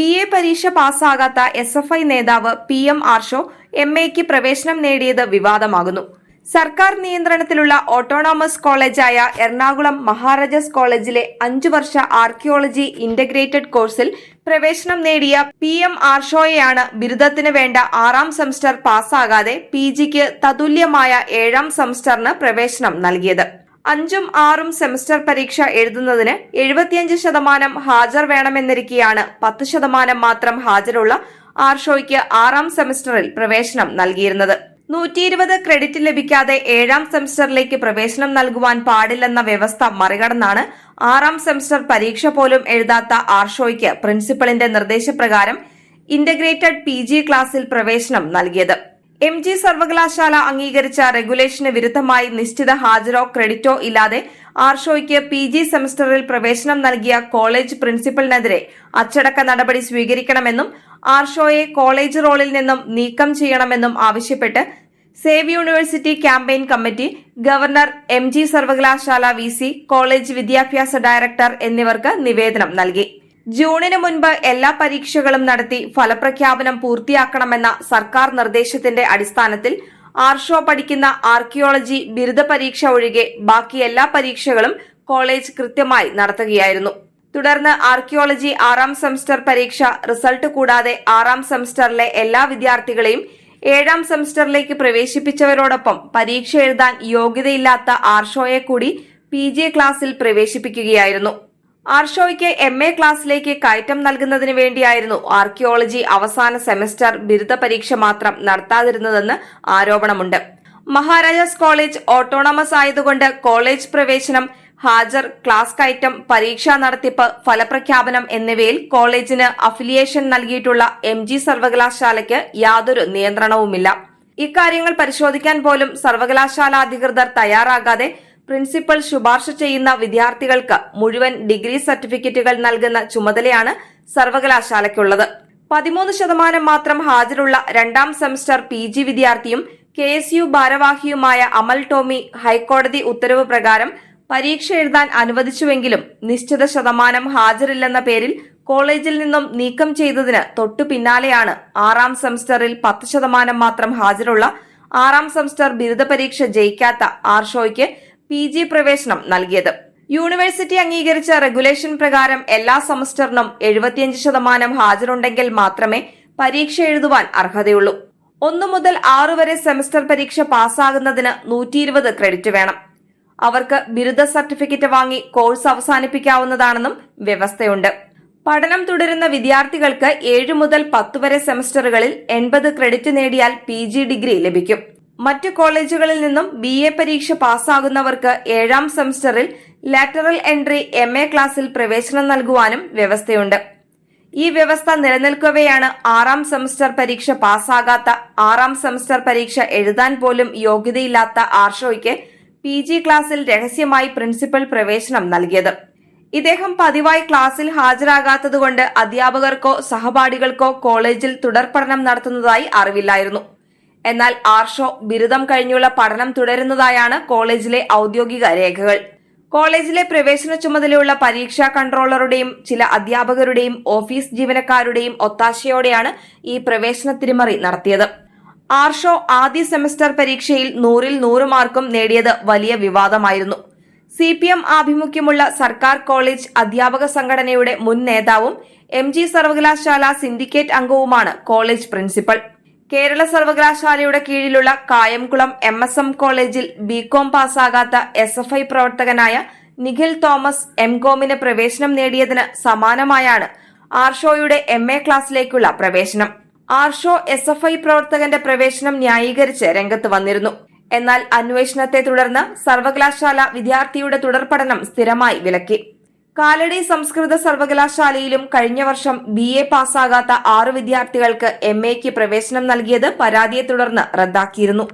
B A പരീക്ഷ പാസ്സാകാത്ത S F I നേതാവ് പി എം ആർഷോ എം എക്ക് പ്രവേശനം നേടിയത് വിവാദമാകുന്നു. സർക്കാർ നിയന്ത്രണത്തിലുള്ള ഓട്ടോണോമസ് കോളേജായ എറണാകുളം മഹാരാജാസ് കോളേജിലെ അഞ്ചു വർഷ ആർക്കിയോളജി ഇന്റഗ്രേറ്റഡ് കോഴ്സിൽ പ്രവേശനം നേടിയ പി എം ആർഷോയെയാണ് ബിരുദത്തിന് വേണ്ട ആറാം സെമസ്റ്റർ പാസ്സാകാതെ പി ജിക്ക് തതുല്യമായ ഏഴാം സെമസ്റ്ററിന് പ്രവേശനം നൽകിയത്. അഞ്ചും ആറും സെമസ്റ്റർ പരീക്ഷ എഴുതുന്നതിന് എഴുപത്തിയഞ്ച് ശതമാനം ഹാജർ വേണമെന്നിരിക്കെയാണ് പത്ത് ശതമാനം മാത്രം ഹാജരുള്ള ആർഷോയ്ക്ക് ആറാം സെമസ്റ്ററിൽ പ്രവേശനം നൽകിയിരുന്നത്. നൂറ്റി ഇരുപത് ക്രെഡിറ്റ് ലഭിക്കാതെ ഏഴാം സെമസ്റ്ററിലേക്ക് പ്രവേശനം നൽകുവാൻ പാടില്ലെന്ന വ്യവസ്ഥ മറികടന്നാണ് ആറാം സെമസ്റ്റർ പരീക്ഷ പോലും എഴുതാത്ത ആർഷോയ്ക്ക് പ്രിൻസിപ്പളിന്റെ നിർദ്ദേശപ്രകാരം ഇന്റഗ്രേറ്റഡ് പി ക്ലാസ്സിൽ പ്രവേശനം നൽകിയത്. എം ജി സർവകലാശാല അംഗീകരിച്ച റെഗുലേഷന് വിരുദ്ധമായി നിശ്ചിത ഹാജരോ ക്രെഡിറ്റോ ഇല്ലാതെ ആർഷോയ്ക്ക് പി ജി സെമസ്റ്ററിൽ പ്രവേശനം നൽകിയ കോളേജ് പ്രിൻസിപ്പലിനെതിരെ അച്ചടക്ക നടപടി സ്വീകരിക്കണമെന്നും ആർഷോയെ കോളേജ് റോളിൽ നിന്നും നീക്കം ചെയ്യണമെന്നും ആവശ്യപ്പെട്ട് save university campaign committee governor M G സർവകലാശാല വി കോളേജ് വിദ്യാഭ്യാസ ഡയറക്ടർ എന്നിവർക്ക് നിവേദനം നൽകി. ജൂണിന് മുൻപ് എല്ലാ പരീക്ഷകളും നടത്തി ഫലപ്രഖ്യാപനം പൂർത്തിയാക്കണമെന്ന സർക്കാർ നിർദ്ദേശത്തിന്റെ അടിസ്ഥാനത്തിൽ ആർഷോ പഠിക്കുന്ന ആർക്കിയോളജി ബിരുദ പരീക്ഷ ഒഴികെ ബാക്കി എല്ലാ പരീക്ഷകളും കോളേജ് കൃത്യമായി നടത്തുകയായിരുന്നു. തുടർന്ന് ആർക്കിയോളജി ആറാം സെമസ്റ്റർ പരീക്ഷ റിസൾട്ട് കൂടാതെ ആറാം സെമസ്റ്ററിലെ എല്ലാ വിദ്യാർത്ഥികളെയും ഏഴാം സെമസ്റ്ററിലേക്ക് പ്രവേശിപ്പിച്ചവരോടൊപ്പം പരീക്ഷ എഴുതാൻ യോഗ്യതയില്ലാത്ത ആർഷോയെ കൂടി പി ക്ലാസ്സിൽ പ്രവേശിപ്പിക്കുകയായിരുന്നു. ആർഷോയ്ക്ക് എം എ ക്ലാസ്സിലേക്ക് കയറ്റം നൽകുന്നതിന് വേണ്ടിയായിരുന്നു ആർക്കിയോളജി അവസാന സെമസ്റ്റർ ബിരുദ പരീക്ഷ മാത്രം നടത്താതിരുന്നതെന്ന് ആരോപണമുണ്ട്. മഹാരാജാസ് കോളേജ് ഓട്ടോണമസ് ആയതുകൊണ്ട് കോളേജ് പ്രവേശനം ഹാജർ ക്ലാസ് കയറ്റം പരീക്ഷാ നടത്തിപ്പ് ഫലപ്രഖ്യാപനം എന്നിവയിൽ കോളേജിന് അഫിലിയേഷൻ നൽകിയിട്ടുള്ള എം ജി സർവകലാശാലയ്ക്ക് യാതൊരു നിയന്ത്രണവുമില്ല. ഇക്കാര്യങ്ങൾ പരിശോധിക്കാൻ പോലും സർവകലാശാല അധികൃതർ തയ്യാറാകാതെ പ്രിൻസിപ്പൽ ശുപാർശ ചെയ്യുന്ന വിദ്യാർത്ഥികൾക്ക് മുഴുവൻ ഡിഗ്രി സർട്ടിഫിക്കറ്റുകൾ നൽകുന്ന ചുമതലയാണ് സർവകലാശാലയ്ക്കുള്ളത്. പതിമൂന്ന് ശതമാനം മാത്രം ഹാജരുള്ള രണ്ടാം സെമസ്റ്റർ പി ജി വിദ്യാർത്ഥിയും കെ എസ് യു ഭാരവാഹിയുമായ അമൽ ടോമി ഹൈക്കോടതി ഉത്തരവ് പ്രകാരം പരീക്ഷ എഴുതാൻ അനുവദിച്ചുവെങ്കിലും നിശ്ചിത ശതമാനം ഹാജരില്ലെന്ന പേരിൽ കോളേജിൽ നിന്നും നീക്കം ചെയ്തതിന് തൊട്ടു പിന്നാലെയാണ് ആറാം സെമസ്റ്ററിൽ പത്ത് ശതമാനം മാത്രം ഹാജരുള്ള ആറാം സെമസ്റ്റർ ബിരുദ പരീക്ഷ ജയിക്കാത്ത ആർഷോയ്ക്ക് പി ജി പ്രവേശനം നൽകിയത്. യൂണിവേഴ്സിറ്റി അംഗീകരിച്ച റെഗുലേഷൻ പ്രകാരം എല്ലാ സെമസ്റ്ററിനും എഴുപത്തിയഞ്ച് ശതമാനം ഹാജരുണ്ടെങ്കിൽ മാത്രമേ പരീക്ഷ എഴുതുവാൻ അർഹതയുള്ളൂ. ഒന്നു മുതൽ ആറു വരെ സെമസ്റ്റർ പരീക്ഷ പാസ്സാകുന്നതിന് നൂറ്റി ഇരുപത് ക്രെഡിറ്റ് വേണം. അവർക്ക് ബിരുദ സർട്ടിഫിക്കറ്റ് വാങ്ങി കോഴ്സ് അവസാനിപ്പിക്കാവുന്നതാണെന്നും വ്യവസ്ഥയുണ്ട്. പഠനം തുടരുന്ന വിദ്യാർത്ഥികൾക്ക് ഏഴ് മുതൽ പത്ത് വരെ സെമസ്റ്ററുകളിൽ എൺപത് ക്രെഡിറ്റ് നേടിയാൽ പി ഡിഗ്രി ലഭിക്കും. മറ്റു കോളേജുകളിൽ നിന്നും ബി എ പരീക്ഷ പാസ്സാകുന്നവർക്ക് ഏഴാം സെമസ്റ്ററിൽ ലാറ്ററൽ എൻട്രി എം എ ക്ലാസ്സിൽ പ്രവേശനം നൽകുവാനും വ്യവസ്ഥയുണ്ട്. ഈ വ്യവസ്ഥ നിലനിൽക്കവെയാണ് ആറാം സെമസ്റ്റർ പരീക്ഷ പാസ്സാകാത്ത ആറാം സെമസ്റ്റർ പരീക്ഷ എഴുതാൻ പോലും യോഗ്യതയില്ലാത്ത ആർഷോയ്ക്ക് പി ജി ക്ലാസ്സിൽ രഹസ്യമായി പ്രിൻസിപ്പൽ പ്രവേശനം നൽകിയത്. ഇദ്ദേഹം പതിവായി ക്ലാസ്സിൽ ഹാജരാകാത്തതുകൊണ്ട് അധ്യാപകർക്കോ സഹപാഠികൾക്കോ കോളേജിൽ തുടർ പഠനം നടത്തുന്നതായി അറിവില്ലായിരുന്നു. എന്നാൽ ആർഷോ ബിരുദം കഴിഞ്ഞുള്ള പഠനം തുടരുന്നതായാണ് കോളേജിലെ ഔദ്യോഗിക രേഖകൾ. കോളേജിലെ പ്രവേശന ചുമതലയുള്ള പരീക്ഷാ കൺട്രോളറുടെയും ചില അധ്യാപകരുടെയും ഓഫീസ് ജീവനക്കാരുടെയും ഒത്താശയോടെയാണ് ഈ പ്രവേശന തിരിമറി നടത്തിയത്. ആർഷോ ആദ്യ സെമസ്റ്റർ പരീക്ഷയിൽ നൂറിൽ നൂറ് മാർക്കും നേടിയത് വലിയ വിവാദമായിരുന്നു. സി പി എം ആഭിമുഖ്യമുള്ള സർക്കാർ കോളേജ് അധ്യാപക സംഘടനയുടെ മുൻ നേതാവും എം ജി സർവകലാശാല സിൻഡിക്കേറ്റ് അംഗവുമാണ് കോളേജ് പ്രിൻസിപ്പൽ. കേരള സർവകലാശാലയുടെ കീഴിലുള്ള കായംകുളം എം എസ് എം കോളേജിൽ ബികോം പാസ്സാകാത്ത എസ് എഫ് ഐ പ്രവർത്തകനായ നിഖിൽ തോമസ് എം കോമിന് പ്രവേശനം നേടിയതിന് സമാനമായാണ് ആർഷോയുടെ എം എ ക്ലാസ്സിലേക്കുള്ള പ്രവേശനം. ആർഷോ എസ് എഫ് ഐ പ്രവർത്തകന്റെ പ്രവേശനം ന്യായീകരിച്ച് രംഗത്ത് വന്നിരുന്നു. എന്നാൽ അന്വേഷണത്തെ തുടർന്ന് സർവകലാശാല വിദ്യാർത്ഥിയുടെ തുടർപഠനം സ്ഥിരമായി വിലക്കി. കാലടി സംസ്കൃത സർവകലാശാലയിലും കഴിഞ്ഞ വർഷം ബി എ പാസ്സാകാത്ത ആറ് വിദ്യാർത്ഥികൾക്ക് എം എക്ക് പ്രവേശനം നൽകിയത് പരാതിയെ തുടർന്ന് റദ്ദാക്കിയിരുന്നു.